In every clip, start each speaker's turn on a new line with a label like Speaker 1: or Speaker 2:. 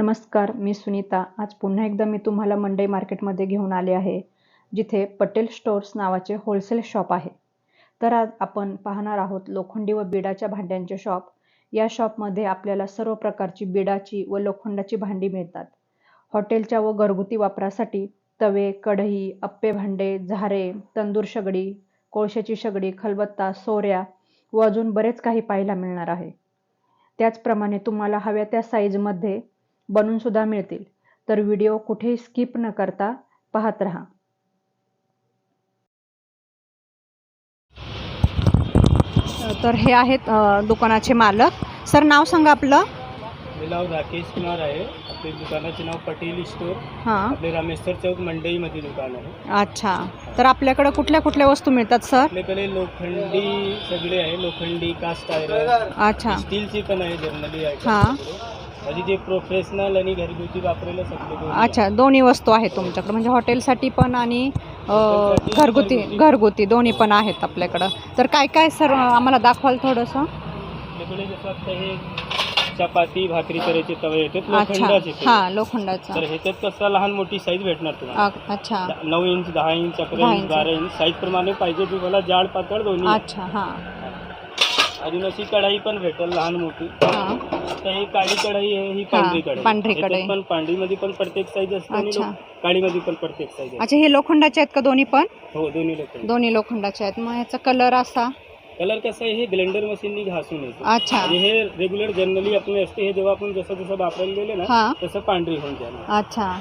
Speaker 1: नमस्कार मी सुनीता. आज पुन्हा एकदा मी तुम्हाला मंडई मार्केटमध्ये घेऊन आले आहे जिथे पटेल स्टोअर्स नावाचे होलसेल शॉप आहे. तर आज आपण पाहणार आहोत लोखंडी व बिडाच्या भांड्यांचे शॉप या शॉपमध्ये आपल्याला सर्व प्रकारची बिडाची व लोखंडाची भांडी मिळतात. हॉटेलच्या व घरगुती वापरासाठी तवे कढई अप्पे भांडे झारे तंदूर शेगडी कोळशाची शेगडी खलबत्ता सोऱ्या व अजून बरेच काही पाहायला मिळणार आहे. त्याचप्रमाणे तुम्हाला हव्या त्या साईजमध्ये बनवून सुद्धा मिळतील. तर व्हिडिओ कुठेही स्किप न करता पाहत राहा. तर हे आहेत दुकानाचे मालक. सर नाव सांगा आपलं.
Speaker 2: मी नाव राकेश कुमार आहे. आपल्या दुकानाचे नाव पटेल स्टोर.
Speaker 1: हां.
Speaker 2: आपले रामेश्वर चौक मंडईमध्ये दुकान आहे.
Speaker 1: अच्छा. तर आपल्याकडं कुठल्या कुठल्या वस्तू मिळतात सर?
Speaker 2: आपल्याकडे लोखंडी सगळे आहे. लोखंडी कास्ट आयरन.
Speaker 1: अच्छा.
Speaker 2: स्टीलची पण आहे जनरली
Speaker 1: हा.
Speaker 2: म्हणजे जे प्रोफेशनल आणि घरगुती वापरायला दोन्ही
Speaker 1: अच्छा दोन्ही वस्तू आहेत तुमच्याकडे. म्हणजे हॉटेलसाठी पण आणि अ, घरगुती
Speaker 2: घरगुती.
Speaker 1: दोन्ही पण आहेत आपल्याकडं. तर काय काय सर आम्हाला दाखवाल थोडंसं.
Speaker 2: आपल्याकडे जसं आता हे चपाती भाकरी करायचे तवे येतात
Speaker 1: अच्छा.
Speaker 2: लोखंडाचे ते.
Speaker 1: हां लोखंडाचं.
Speaker 2: तर ह्याच्यात कसं लहान मोठी साईज भेटणार तुम्हाला?
Speaker 1: अ- अच्छा.
Speaker 2: नऊ इंच दहा इंच
Speaker 1: दहा
Speaker 2: अकरा
Speaker 1: इंच.
Speaker 2: इंच बारा इंच साईज प्रमाणे पाहिजे तुम्हाला जाड पातळ दोन्ही.
Speaker 1: अच्छा हां.
Speaker 2: अजून अशी कढाई पण भेटेल लहान मोठी.
Speaker 1: हां.
Speaker 2: तर ही काळी कढाई आहे ही पांढरी कढाई.
Speaker 1: पांढरी
Speaker 2: याच्यात
Speaker 1: कढाई.
Speaker 2: पण पांढरीमध्ये पण प्रत्येक साईज असते आणि
Speaker 1: अच्छा.
Speaker 2: लो- काळीमध्ये पण प्रत्येक साईज
Speaker 1: अच्छा हे लोखंडाचे आहेत का दोन्ही पण?
Speaker 2: हो दोन्ही लोक
Speaker 1: दोन्ही लोखंडाचे आहेत. मग ह्याचा कलर असा?
Speaker 2: कलर कसं आहे हे ग्लेंडर मशीननी घासून येतो.
Speaker 1: अच्छा.
Speaker 2: आणि हे रेग्युलर जनरली आपण असते हे जेव्हा आपण जसं जसं वापरायला गेले ना
Speaker 1: हां.
Speaker 2: तसं पांढरी होऊन जाणार.
Speaker 1: अच्छा.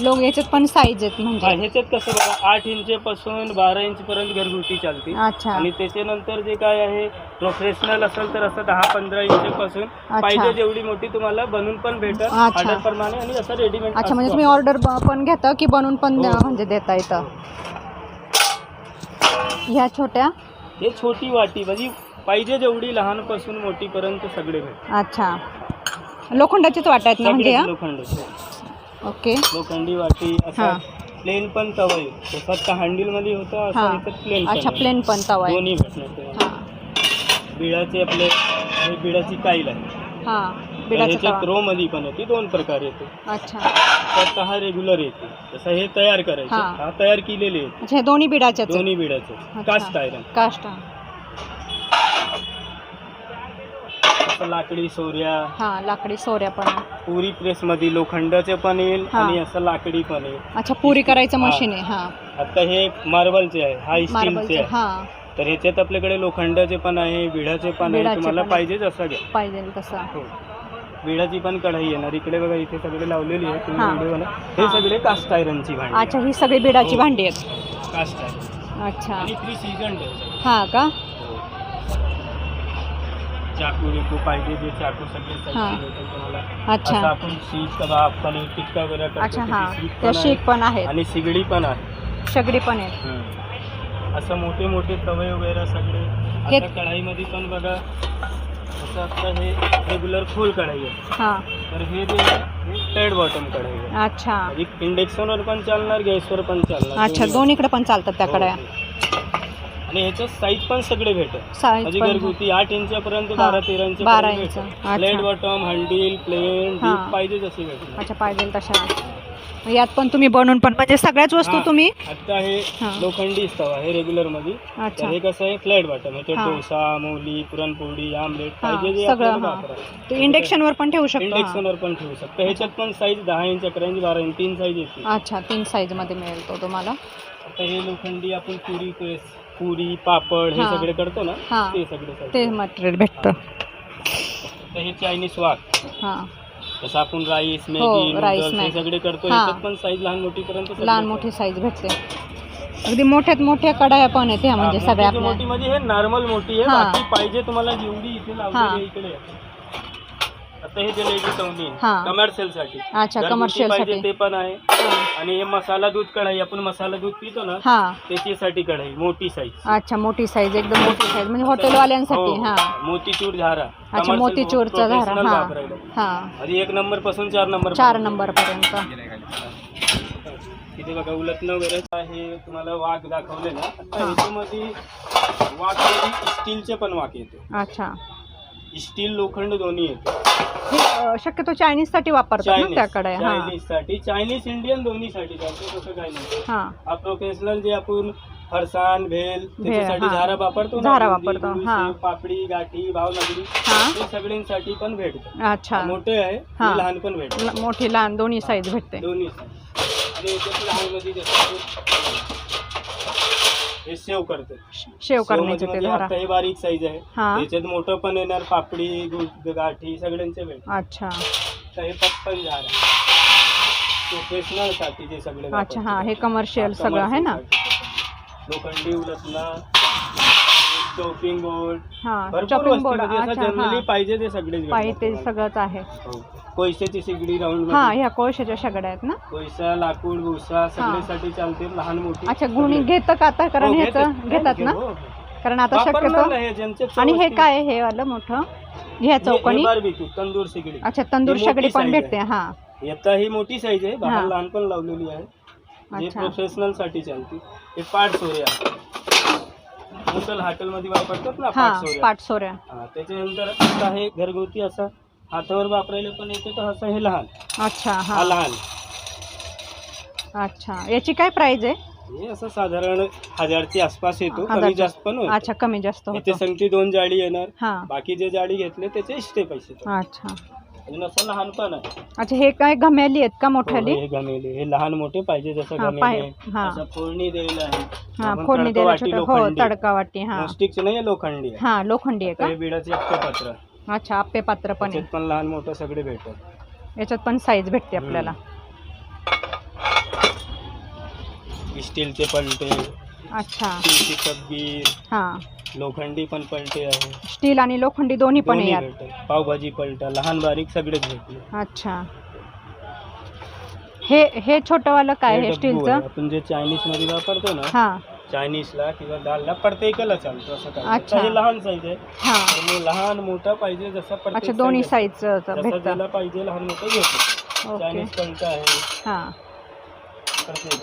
Speaker 1: लोक याच्यात पण साईज आहेत
Speaker 2: हा,
Speaker 1: म्हणजे
Speaker 2: ह्याच्यात कसं बघा आठ इंच पासून बारा इंच पर्यंत घरगुती चालते.
Speaker 1: अच्छा.
Speaker 2: आणि त्याच्यानंतर जे काय आहे प्रोफेशनल असेल तर असं दहा पंधरा इंच पासून पाहिजे जेवढी मोठी तुम्हाला बनवून पण भेटल
Speaker 1: अच्छा.
Speaker 2: ऑर्डर प्रमाणे आणि असं रेडीमेड
Speaker 1: अच्छा म्हणजे तुम्ही ऑर्डर पण घेता की बनवून पण
Speaker 2: हो.
Speaker 1: म्हणजे देता येतं ह्या छोट्या?
Speaker 2: हे छोटी वाटी म्हणजे पाहिजे जेवढी लहानपासून मोठीपर्यंत सगळे भेट
Speaker 1: अच्छा. लोखंडाचीच वाटा आहेत ना म्हणजे
Speaker 2: सगळेच लोखंड
Speaker 1: ओके.
Speaker 2: लोखंडी वाटी असा
Speaker 1: हा.
Speaker 2: प्लेन पण तवा आहे जसा का हँडलमध्ये होता. असं प्लेन
Speaker 1: अच्छा प्लेन पण तवा आहे
Speaker 2: दोन्ही भेटणार बिळाचे आपले हे बिळाची काईल आहे.
Speaker 1: हां. बिडाचा
Speaker 2: ह्याच्यात
Speaker 1: तवा.
Speaker 2: रो मध्ये पण येते दोन प्रकार येते.
Speaker 1: अच्छा.
Speaker 2: त्यात हा रेग्युलर येते. तसं हे तयार करायचं.
Speaker 1: हा.
Speaker 2: हा तयार केलेले येते
Speaker 1: अच्छा हे दोन्ही बिडाच्याच आहेत.
Speaker 2: दोन्ही बिडाचे
Speaker 1: अच्छा.
Speaker 2: कास्ट आयरन
Speaker 1: काष्ट
Speaker 2: असं लाकडी सोऱ्या.
Speaker 1: हां लाकडी सोऱ्या पण आहे.
Speaker 2: पुरी प्रेस मध्ये लोखंडाचे पण येईल
Speaker 1: हा.
Speaker 2: आणि असं लाकडी पण येईल.
Speaker 1: अच्छा पुरी करायचं
Speaker 2: हा.
Speaker 1: मशीन आहे हां.
Speaker 2: आता हे मार्बलचे आहे हा स्टीलचे
Speaker 1: मार्बलचे
Speaker 2: आहे
Speaker 1: हां.
Speaker 2: तर ह्याच्यात आपल्याकडे लोखंडाचे पण आहे बिडाचे पण आहे तुम्हाला
Speaker 1: पण आहे.
Speaker 2: पाहिजे जसं घ्या.
Speaker 1: पाहिजे तसं.
Speaker 2: हो. पण कढाई येणार. इकडे बघा इथे सगळे लावलेली आहे तुम्ही
Speaker 1: हा.
Speaker 2: व्हिडिओ हे
Speaker 1: हा.
Speaker 2: सगळे कास्ट आयरनची भांडी
Speaker 1: अच्छा ही सगळी बिडाची
Speaker 2: हो.
Speaker 1: भांडी आहेत.
Speaker 2: कास्ट आयरन
Speaker 1: अच्छा.
Speaker 2: आणि थ्री
Speaker 1: हां का?
Speaker 2: चाकू बिकू पाहिजे जे चाकू सगळे
Speaker 1: हा.
Speaker 2: साईजचे भेटेल तुम्हाला.
Speaker 1: अच्छा.
Speaker 2: असं आपण शीट कबाब पनीर टिक्का वगैरे करतो
Speaker 1: अच्छा
Speaker 2: त्याची
Speaker 1: हां.
Speaker 2: शीट
Speaker 1: त्या
Speaker 2: पण आहे.
Speaker 1: शीट पण आहेत.
Speaker 2: आणि सिगडी पण आहे.
Speaker 1: सगळी पण आहेत.
Speaker 2: हम्म. असं मोठे मोठे तवे वगैरे सगळे.
Speaker 1: हे-
Speaker 2: आता कढाईमध्ये पण बघा असं आता हे रेग्युलर फुल कढाई आहे.
Speaker 1: हां.
Speaker 2: तर हे जे आहे हे टाईट बॉटम कढाई आहे.
Speaker 1: अच्छा.
Speaker 2: म्हणजे इंडक्शनवर पण चालणार गॅसवर पण चालणार.
Speaker 1: अच्छा
Speaker 2: दोन्ही.
Speaker 1: दोन्हीकडे पण चालतात त्याकडे
Speaker 2: हो, हो. आणि ह्याच्यात साईज पण सगळे भेटत
Speaker 1: साईज
Speaker 2: म्हणजे
Speaker 1: पण
Speaker 2: घरगुती आठ इंचापर्यंत
Speaker 1: हा.
Speaker 2: बारा तेरा इंच
Speaker 1: बारा इंच. अच्छा.
Speaker 2: प्लेट बॉटम हँडल प्लेन
Speaker 1: हा.
Speaker 2: पाहिजे जसे भेटणार
Speaker 1: अच्छा पाहिजे तशा मग यात पण तुम्ही बनवून पण म्हणजे सगळ्याच वस्तू
Speaker 2: हा.
Speaker 1: तुम्ही
Speaker 2: आता हे
Speaker 1: हा.
Speaker 2: लोखंडी तवा आहे रेग्युलरमध्ये
Speaker 1: अच्छा
Speaker 2: हे कसं आहे फ्लॅट बॉटम ह्याच्यात
Speaker 1: हा.
Speaker 2: डोसा मोली पुरणपोळी आमलेट
Speaker 1: हा,
Speaker 2: पाहिजे जे
Speaker 1: सगळं,
Speaker 2: आपल्याला
Speaker 1: हा. ते इंडक्शनवर पण ठेवू शकतो हां.
Speaker 2: इंडक्शनवर पण ठेवू शकतो ह्याच्यात पण साईज दहा इंच अकरा इंच बारा इंच तीन साईज येते
Speaker 1: अच्छा तीन साईजमध्ये मिळेल तो तुम्हाला
Speaker 2: आता हे लोखंडी आपण पुरी प्रेस पुरी पापड हे
Speaker 1: हा.
Speaker 2: सगळे करतो ना
Speaker 1: हा.
Speaker 2: ते सगळे.
Speaker 1: ते मटेरियल भेटतं
Speaker 2: तर हे चायनीज वाक
Speaker 1: हाँ
Speaker 2: जसं आपण राईस
Speaker 1: हो,
Speaker 2: मॅगी
Speaker 1: rice,
Speaker 2: नूडल्स हे
Speaker 1: मॅगी.
Speaker 2: सगळे करतो
Speaker 1: हा.
Speaker 2: ह्याच्यात पण साईज लहान मोठी पर्यंत सगळे
Speaker 1: लहान
Speaker 2: आहेत.
Speaker 1: मोठी साईज भेटते अगदी मोठ्यात मोठ्या कढाया पण आहेत ह्या म्हणजे
Speaker 2: हा,
Speaker 1: सगळ्या
Speaker 2: मोठी मोठी म्हणजे हे नॉर्मल मोठी आहे
Speaker 1: हा.
Speaker 2: बाकी पाहिजे तुम्हाला जेवढी इथे
Speaker 1: हा.
Speaker 2: आहे इकडे आता हे जे
Speaker 1: हा.
Speaker 2: कमर्शियलसाठी
Speaker 1: अच्छा
Speaker 2: घरगुती
Speaker 1: कमर्शियल
Speaker 2: पाहिजे
Speaker 1: साठी
Speaker 2: ते पण आहे.
Speaker 1: हां.
Speaker 2: आणि हे मसाला दूध कढाई आपण मसाला दूध पितो ना
Speaker 1: हां.
Speaker 2: त्याच्यासाठी कढाई मोठी साईज
Speaker 1: अच्छा मोठी साईज एकदम मोठी साईज म्हणजे हॉटेलवाल्यांसाठी हां
Speaker 2: मोतीचूर झारा.
Speaker 1: अच्छा मोतीचूरचा झारा हां. हां.
Speaker 2: आधी एक नंबरपासून चार नंबर
Speaker 1: चार. नंबर पर्यंत.
Speaker 2: तिथे बघा उलटणं वगैरे हे तुम्हाला वाघ दाखवले ना आता
Speaker 1: हा.
Speaker 2: ह्याच्यामध्ये वाघ स्टीलचे पण वाघ येते.
Speaker 1: अच्छा.
Speaker 2: स्टील लोखंड दोन्ही येते.
Speaker 1: हे शक्यतो चायनीजसाठी वापरतात ना हा.
Speaker 2: चायनीजसाठी. चायनीज इंडियन दोन्ही साठी चालते तसं काही नाही.
Speaker 1: हा.
Speaker 2: हा प्रोफेशनल जे आपण फरसाण भेल त्याच्यासाठी
Speaker 1: हा.
Speaker 2: झारा वापरतो ना,
Speaker 1: झारा वापरतो, हा.
Speaker 2: पापडी गाठी भावनगरी
Speaker 1: हा.
Speaker 2: ते सगळ्यांसाठी पण भेटतं.
Speaker 1: अच्छा.
Speaker 2: मोठे आहे
Speaker 1: हा.
Speaker 2: आणि लहान पण भेटतं.
Speaker 1: ल- मोठी लहान दोन्ही साईज भेटते.
Speaker 2: दोन्ही आणि याच्यात लहानमध्ये जसं आपण हे सेव करतो.
Speaker 1: शेव करण्याचे ते धरा.
Speaker 2: हे बारीक साईज आहे.
Speaker 1: हा.
Speaker 2: त्याच्यात मोठं पण येणार पापडी गुळ गाठी सगळ्यांचे भेट
Speaker 1: अच्छा.
Speaker 2: तर हे पप्पन झाड प्रोफेशनलसाठी जे सगळे
Speaker 1: अच्छा हा. हे कमर्शियल
Speaker 2: हा,
Speaker 1: सगळं आहे ना.
Speaker 2: लोखंडी उलटला चॉपिंग बोर्ड
Speaker 1: हा
Speaker 2: भरपूर
Speaker 1: चॉपिंग बोर्ड
Speaker 2: वस्तू
Speaker 1: अच्छा
Speaker 2: जनरली
Speaker 1: हा.
Speaker 2: पाहिजे ते सगळेच
Speaker 1: पाहिजे ते
Speaker 2: भेटतात
Speaker 1: सगळंच आहे.
Speaker 2: हो. कोळशाची सिगडी राऊंड
Speaker 1: हा ह्या कोळशाच्या शेगड्या आहेत ना?
Speaker 2: कोळसा लाकूड भुसा सगळ्यासाठी चालते लहान मोठी.
Speaker 1: अच्छा गुणी घेतं का आता? कारण
Speaker 2: हो,
Speaker 1: ह्याचं
Speaker 2: घेतात.
Speaker 1: घेतात ना?
Speaker 2: हो, हो.
Speaker 1: कारण आता
Speaker 2: वापरणार
Speaker 1: शक्यतो
Speaker 2: नाही, ज्यांचे चव
Speaker 1: आणि हे. काय आहे? हे वालं मोठं. ह्या
Speaker 2: हे-
Speaker 1: चौकणी.
Speaker 2: हे बारबेक्यू, तंदूर सिगडी
Speaker 1: अच्छा तंदूर
Speaker 2: मोठी
Speaker 1: शेगडी पण
Speaker 2: size
Speaker 1: भेटते
Speaker 2: आहे.
Speaker 1: हा.
Speaker 2: आता ही मोठी साईज आहे.
Speaker 1: हा.
Speaker 2: बाहेर लहान पण लावलेली आहे. जे
Speaker 1: अच्छा.
Speaker 2: प्रोफेशनलसाठी चालते. हे पाट सोऱ्या. हॉटेल हॉटेल मध्ये वापरतात ना
Speaker 1: हा
Speaker 2: पाट सोऱ्या. हा, त्याच्यानंतर आता हे घरगुती असं हातावर वापरायला पण येते तर असं हे लहान.
Speaker 1: अच्छा
Speaker 2: हा.
Speaker 1: हा
Speaker 2: लहान.
Speaker 1: अच्छा. याची काय प्राइस आहे?
Speaker 2: हे असं साधारण हजारच्या आसपास येतो. कमी
Speaker 1: हजारच्या-
Speaker 2: जास्त पण होतो.
Speaker 1: अच्छा कमी जास्त
Speaker 2: याचे
Speaker 1: होतो
Speaker 2: संगती दोन जाळी येणार.
Speaker 1: हा.
Speaker 2: बाकी जे जाळी घेतले त्याचे इष्टे पैसे येतात.
Speaker 1: अच्छा.
Speaker 2: अजून असं लहान पण आहे.
Speaker 1: अच्छा हे काय घमेली आहेत का
Speaker 2: हो,
Speaker 1: मोठ्याली
Speaker 2: हे गमेले हे लहान मोठे पाहिजे जसं
Speaker 1: हा,
Speaker 2: गमेले
Speaker 1: पाय- हा.
Speaker 2: असं फोडणी द्यायला आहे.
Speaker 1: हा
Speaker 2: आपण
Speaker 1: फोडणी
Speaker 2: तडका
Speaker 1: द्यायला
Speaker 2: वाटी
Speaker 1: छोटं हो
Speaker 2: लोखंडी.
Speaker 1: तडका वाटी हा.
Speaker 2: नॉनस्टिकचे नाही लोखंडी आहे.
Speaker 1: हा लोखंडी आहे
Speaker 2: आता हे
Speaker 1: का
Speaker 2: बिडाचे पत्र.
Speaker 1: अच्छा आप्पे पात्र पण आहे.
Speaker 2: त्याच्यात पण लहान मोठं सगळे भेटतात.
Speaker 1: याच्यात पण साईज भेटते आपल्याला.
Speaker 2: स्टीलचे पलटे
Speaker 1: अच्छा.
Speaker 2: स्टीलची
Speaker 1: हा.
Speaker 2: लोखंडी पण पलटे आहे.
Speaker 1: स्टील आणि लोखंडी दोन्ही पण आहे
Speaker 2: दोन्ही
Speaker 1: यात.
Speaker 2: भेटतात. पावभाजी पलटा लहान बारीक सगळेच भेटले.
Speaker 1: अच्छा. हे हे छोटंवालं काय
Speaker 2: हे
Speaker 1: आहे
Speaker 2: डब्बू
Speaker 1: स्टीलचं.
Speaker 2: आपण जे चायनीजमध्ये वापरतो ना
Speaker 1: हा.
Speaker 2: चायनीजला किंवा दालला प्रत्येकाला चालतो असं काय
Speaker 1: अच्छा.
Speaker 2: हे लहान साईज आहे.
Speaker 1: हा.
Speaker 2: लहान मोठा पाहिजे जसं प्रत्येक
Speaker 1: अच्छा दोन्ही
Speaker 2: आहे.
Speaker 1: साईजचं
Speaker 2: जसं ज्याला पाहिजे लहान मोठं घेतो.
Speaker 1: ओके.
Speaker 2: चायनीज पलटा आहे.
Speaker 1: हा.
Speaker 2: प्रत्येक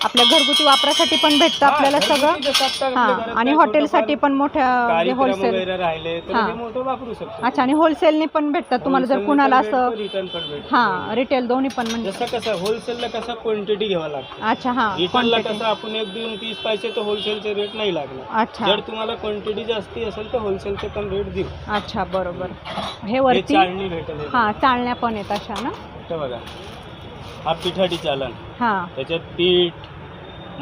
Speaker 1: आपल्या घरगुती वापरासाठी पण भेटतं आपल्याला सगळं. हा आणि हॉटेलसाठी पण मोठ्या होलसेल अच्छा आणि होलसेलने पण भेटतात तुम्हाला जर कुणाला असं
Speaker 2: रिटर्न पण भेटतो.
Speaker 1: हा रिटेल दोन्ही पण म्हणजे
Speaker 2: जसं कसं होलसेलला कसं क्वांटिटी घ्यावा लागतो.
Speaker 1: अच्छा हा
Speaker 2: रिटेलला. कसं आपण एक दोन पीस पाहिजे तर होलसेलचे रेट नाही लागणार.
Speaker 1: अच्छा.
Speaker 2: जर तुम्हाला क्वांटिटी जास्ती असेल तर होलसेलचे पण रेट देऊ.
Speaker 1: अच्छा बरोबर. हे वरती
Speaker 2: भेटेल.
Speaker 1: हा चालण्या पण आहेत अशा ना?
Speaker 2: बघा. हा पिठाटी चालन.
Speaker 1: हा.
Speaker 2: त्याच्यात पीठ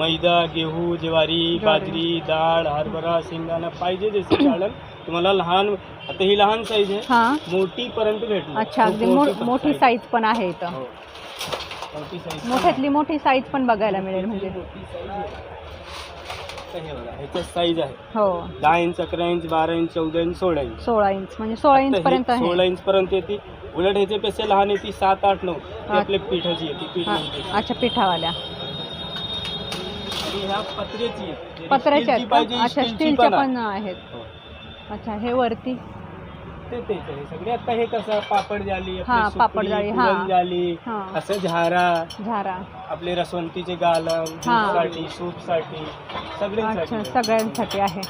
Speaker 2: मैदा गेहू ज्वारी. बाजरी डाळ हरभरा शेंगदाणा पाहिजे जसे चालन तुम्हाला लहान आता ही लहान साईज आहे.
Speaker 1: हा.
Speaker 2: मोठी पर्यंत भेटली
Speaker 1: अच्छा अगदी मोठी. साईज पण आहे इथं.
Speaker 2: हो.
Speaker 1: मोठ्यातली मोठी साईज पण बघायला मिळेल म्हणजे.
Speaker 2: हे ह्याच्यात साईज आहे.
Speaker 1: हो.
Speaker 2: दहा इंच अकरा इंच बारा इंच चौदा इंच सोळा इंच.
Speaker 1: सोळा इंच म्हणजे सोळा इंच पर्यंत
Speaker 2: सोळा इंच पर्यंत येते. उलट ह्याच्यापेक्षा लहान येते सात आठ नऊ. आपल्या पिठाची येते.
Speaker 1: अच्छा पिठावाल्या.
Speaker 2: ह्या पत्र्याची आहे. जरी
Speaker 1: पत्र्याच्या
Speaker 2: स्टीलची
Speaker 1: आहेत का?
Speaker 2: पाहिजे,
Speaker 1: अच्छा
Speaker 2: स्टीलची
Speaker 1: स्टीलच्या
Speaker 2: पण आहे.
Speaker 1: पण आहेत
Speaker 2: हो.
Speaker 1: अच्छा हे वरती
Speaker 2: ते तेच आहे सगळे आता हे कसं पापड झाली
Speaker 1: हा, पापड जाळी, हा.
Speaker 2: झाली
Speaker 1: हा
Speaker 2: असं झारा
Speaker 1: झारा
Speaker 2: आपले रसवंतीचे गालन
Speaker 1: हा.
Speaker 2: साठी सूपसाठी सगळ्यांसाठी
Speaker 1: अच्छा
Speaker 2: आहे.
Speaker 1: सगळ्यांसाठी आहे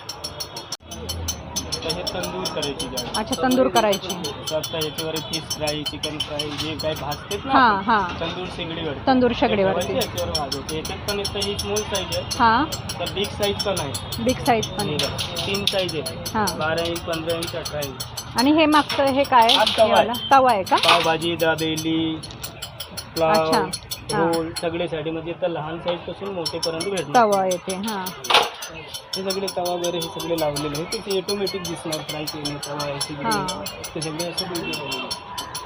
Speaker 2: आता हे तंदूर करायची जाळी
Speaker 1: अच्छा तंदूर करायची.
Speaker 2: आता ह्याच्यावर फिश फ्राय चिकन फ्राय जे काय भाजतेत ना
Speaker 1: हा
Speaker 2: आपण,
Speaker 1: हा.
Speaker 2: तंदूर शेगडीवर
Speaker 1: तंदूर शेगडीवरती.
Speaker 2: याच्यावर भाजायचे याच्यात पण येतं ही स्मॉल साईज आहे.
Speaker 1: हा.
Speaker 2: तर बिग साईज पण आहे.
Speaker 1: बिग साईज पण.
Speaker 2: हे बघा, तीन साईज आहे.
Speaker 1: हा.
Speaker 2: बारा इंच पंधरा इंच अठरा इंच.
Speaker 1: आणि हे मागचं हे काय?
Speaker 2: हा, तवा
Speaker 1: हे वाला? तवा आहे का?
Speaker 2: पावभाजी दाबेली
Speaker 1: अच्छा.
Speaker 2: प्लाव
Speaker 1: हा.
Speaker 2: रोल सगळे साठी म्हणजे आता लहान साईजपासून मोठेपर्यंत भेटणार.
Speaker 1: तवा येते हा.
Speaker 2: हे सगळे तवा वगैरे हे सगळे लावलेले आहे ते ऑटोमॅटिक दिसणार फ्राय केले तवा आहे
Speaker 1: हा.
Speaker 2: सगळे ते सगळे असं.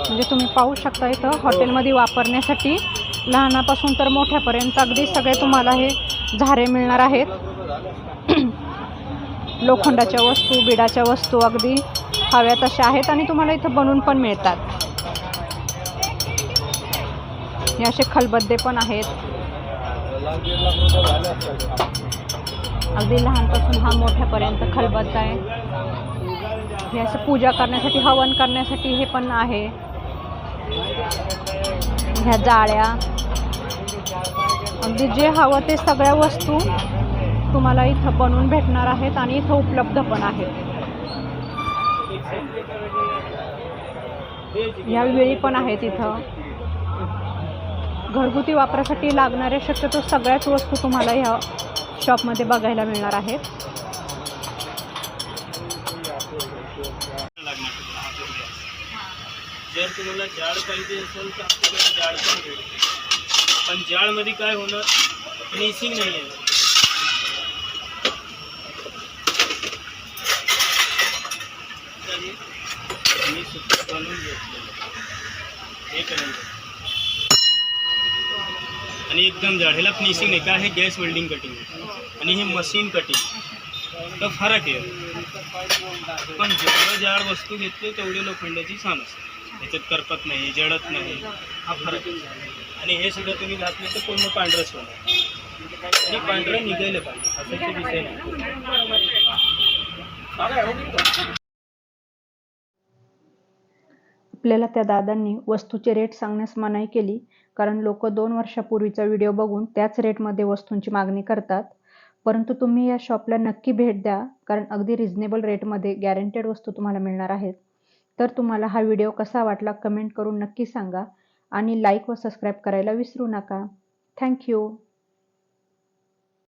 Speaker 1: म्हणजे तुम्ही पाहू शकता इथं हॉटेलमध्ये वापरण्यासाठी लहानापासून तर मोठ्यापर्यंत अगदी सगळे तुम्हाला हे झारे मिळणार आहेत लोखंडाच्या वस्तू बिडाच्या वस्तू अगदी हव्या तशा आहेत आणि तुम्हाला इथं बनवून पण मिळतात. हे असे खलबद्दे पण आहेत. अगदी लहानपासून हा मोठ्यापर्यंत खलबद्दा आहे. हे असं पूजा करण्यासाठी हवन करण्यासाठी हे पण आहे. ह्या जाळ्या. अगदी जे हवं ते सगळ्या वस्तू तुम्हाला इथं बनवून भेटणार आहेत आणि इथं उपलब्ध पण आहेत. या वेळी पण आहेत इथं. घरगुती वापरासाठी लागणाऱ्या शक्यतो सगळ्याच वस्तू तुम्हाला ह्या शॉपमध्ये बघायला मिळणार आहेत.
Speaker 2: जर तुम्हाला जाड पाहिजे असेल तर आपल्याकडे जाड पण भेटते. पण जाडमध्ये काय होणार? फिनिशिंग नाही आहे. मी सुद्धा बनवून घेतलेलं एक नंबर आणि एकदम जाड. ह्याला फिनिशिंग नाही. काय हे गॅस वेल्डिंग कटिंग आणि हे मशीन कटिंग तर फरक आहे. पण जेवढं जाड वस्तू घेतली तेवढी लोखंडाची छान असते. ह्याच्यात करपत नाही जळत नाही. हा फरक आणि हे सुद्धा तुम्ही घातले तर पूर्ण पांढरंच होणार आणि पांढरं निघायला पाहिजे. असं ते विषय नाही.
Speaker 1: आपल्याला त्या दादांनी वस्तूचे रेट सांगण्यास मनाई केली. कारण लोक दोन वर्षापूर्वीचा व्हिडिओ बघून त्याच रेटमध्ये वस्तूंची मागणी करतात. परंतु तुम्ही या शॉपला नक्की भेट द्या. कारण अगदी रिझनेबल रेटमध्ये गॅरंटेड वस्तू तुम्हाला मिळणार आहेत. तर तुम्हाला हा व्हिडिओ कसा वाटला कमेंट करून नक्की सांगा. आणि लाईक व सबस्क्राईब करायला विसरू नका. थँक्यू